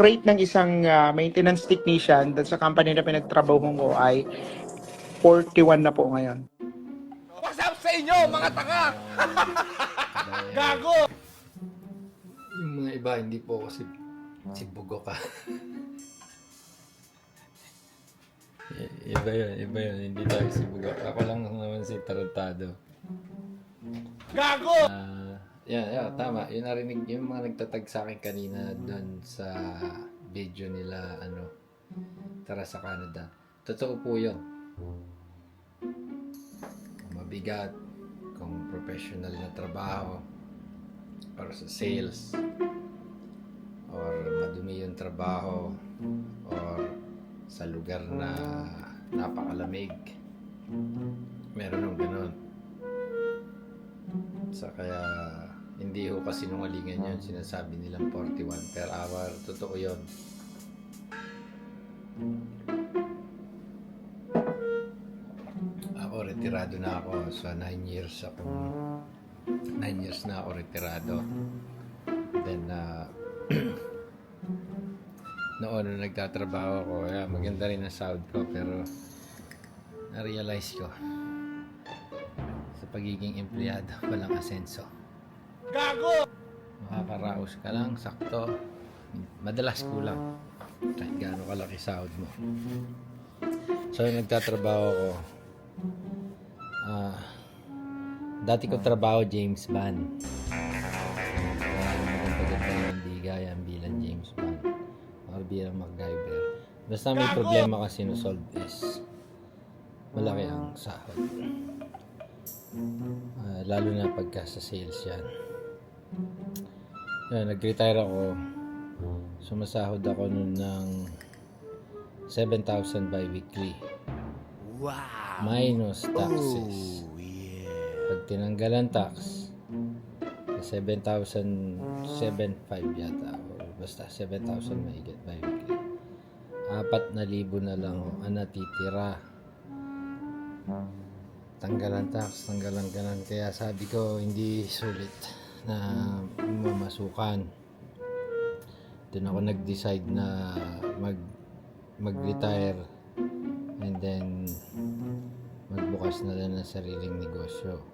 rate ng isang ah, maintenance technician dun sa company na pinagtrabaho ko ay 41 na po ngayon. What's up sa inyo, mga tanga? Gago! Yung mga iba, hindi po kasi si Bugo ka. Iba yun, iba yun. Hindi tayo si Bugo. Ako lang naman si Tarantado. Gago! Ah, yan, yan, tama. Yung narinig, yung mga nagtatag sa akin kanina doon sa video nila, ano, tara sa Canada. Totoo po yun. Kung mabigat, kung professional na trabaho, or sa sales, or madumi yung trabaho, or sa lugar na napakalamig. Meron ng ganun. Sa kaya hindi ho kasi nungalingan yun. Sinasabi nilang 41 per hour. Totoo yun. Ako, retirado na ako. Sa 9 years ako. 9 years na ako retirado. Then, uh, noon nung nagtatrabaho ako, yeah, maganda rin ang sahod ko, pero na-realize ko sa pagiging empleyado, walang asenso. Gago! Makakaraos ka lang, sakto. Madalas kulang. Kahit gaano kalaki sahod mo. So, yung nagtatrabaho ko, ah, dati ko trabaho James Bond. Kaya maganda ganda ng bigayan bilang James Bond. Or bilang MacGyver. Basta may problema kasi no-solve is malaki ang sahod. Ah, lalo na pagka sa sales yan. Yan, nag-retire ako. Sumasahod ako nun ng 7,000 bi-weekly. Wow! Minus taxes. Pag tinanggalan tax, sa 7,007.5 yata. O basta 7,000 mahigit bi-weekly. Apat na libo na lang ang natitira. Tanggalan tax, tanggalan ganan. Kaya sabi ko, hindi sulit na mamasukan. Doon ako nag-decide na mag mag-retire and then magbukas na lang ng sariling negosyo.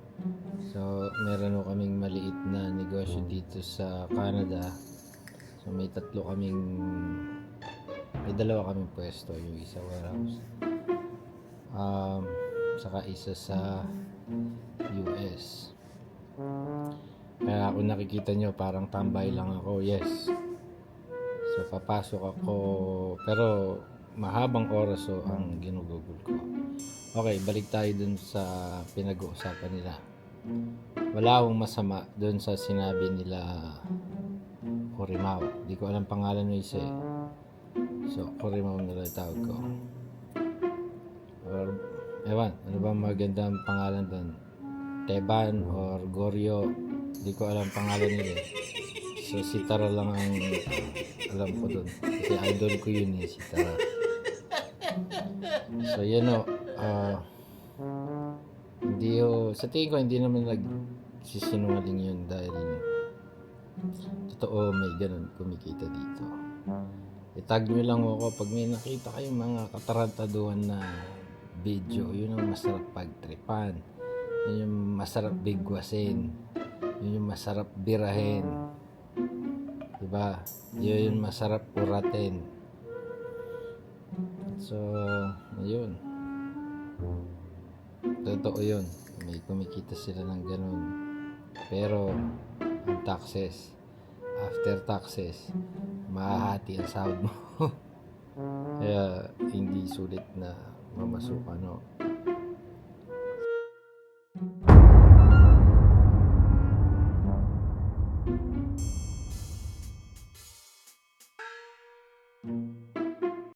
So, meron ko kaming maliit na negosyo dito sa Canada. So, may tatlo kaming may dalawa kaming pwesto, yung isa warehouse. Um, saka isa sa US. Kaya kung nakikita nyo, parang tambay lang ako. Yes. So, papasok ako. Pero, mahabang oras so ang ginugugol ko. Okay, balik tayo dun sa pinag-uusapan nila. Wala akong masama dun sa sinabi nila Corimao. Di ko alam pangalan ng isa eh. So, Corimao nila tawag ko. Or, ewan, ano ba magandang pangalan doon? Teban or Goryo. Di ko alam pangalan nila. So, si Tara lang ang alam ko doon. Kasi idol ko yun eh, si Tara. So, yan o. ah, hindi o, sa tingin ko, hindi naman nagsisinungaling yun dahil totoo may ganun kumikita dito. Itag nyo lang ako pag may nakita kayong mga katarantaduhan na video, yun ang masarap pagtripan. Yun yung masarap bigwasin. Yun yung masarap birahin. Diba? Yun yung masarap uratin. So, ayun. Totoo yun. May kumikita sila ng ganun. Pero, ang taxes, after taxes, mahahati ang sahod mo. Kaya, hindi sulit na mamasukan, no?